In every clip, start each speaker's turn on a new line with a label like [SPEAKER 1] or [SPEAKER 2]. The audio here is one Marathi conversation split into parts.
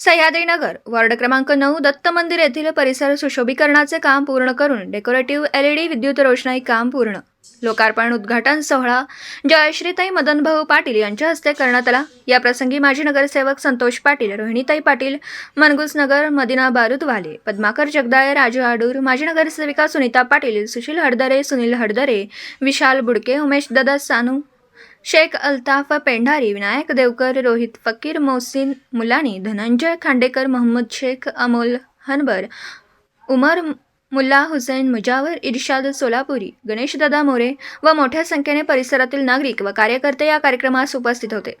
[SPEAKER 1] सह्याद्रीनगर वार्ड क्रमांक नऊ दत्त मंदिर येथील परिसर सुशोभीकरणाचे काम पूर्ण करून डेकोरेटिव्ह एलईडी विद्युत रोषणाई काम पूर्ण. लोकार्पण उद्घाटन सोहळा. जयश्रीताई मदनभाऊ पाटील यांच्या हस्ते करण्यात आला. या प्रसंगी माजी नगरसेवक संतोष पाटील रोहिणीताई पाटील मनगुसनगर मदिना बारुदवाले पद्माकर जगदाळे राजू आडूर माजी नगरसेविका सुनीता पाटील सुशील हडदरे सुनील हडदरे विशाल बुडके उमेश दादा सानू शेख अल्ताफ पेंढारी विनायक देवकर रोहित फकीर मोहसिन मुलानी धनंजय खांडेकर मोहम्मद शेख अमोल हनबर उमर मुल्ला हुसैन मुजावर इर्शाद सोलापुरी गणेशदादा मोरे व मोठ्या संख्येने परिसरातील नागरिक व कार्यकर्ते या कार्यक्रमास उपस्थित होते.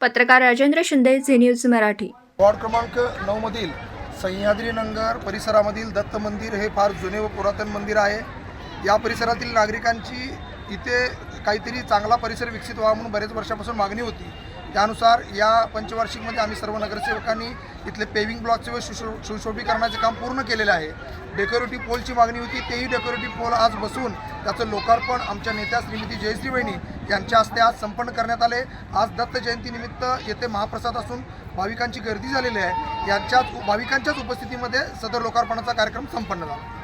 [SPEAKER 1] पत्रकार Rajendra Shinde Zee news Marathi.
[SPEAKER 2] Ward क्रमांक नऊमधील सह्याद्री परिसरामधील दत्त मंदिर हे फार जुने व पुरातन मंदिर आहे. या परिसरातील नागरिकांची इथे काहीतरी चांगला परिसर विकसित व्हावा म्हणून बरेच वर्षापासून मागणी होती. त्यानुसार या पंचवार्षिकमध्ये आम्ही सर्व नगरसेवकांनी इथले पेविंग ब्लॉकचे व सुशो सुशोभीकरणाचे काम पूर्ण केलेले आहे. डेकोरेटिव्ह पोलची मागणी होती तेही डेकोरेटिव्ह पोल आज बसून त्याचं लोकार्पण आमच्या नेत्या श्रीमती जयश्री वहिनी यांच्या हस्ते आज संपन्न करण्यात आले. आज दत्त जयंतीनिमित्त येथे महाप्रसाद असून भाविकांची गर्दी झालेली आहे. यांच्याच भाविकांच्याच उपस्थितीमध्ये सदर लोकार्पणाचा कार्यक्रम संपन्न झाला.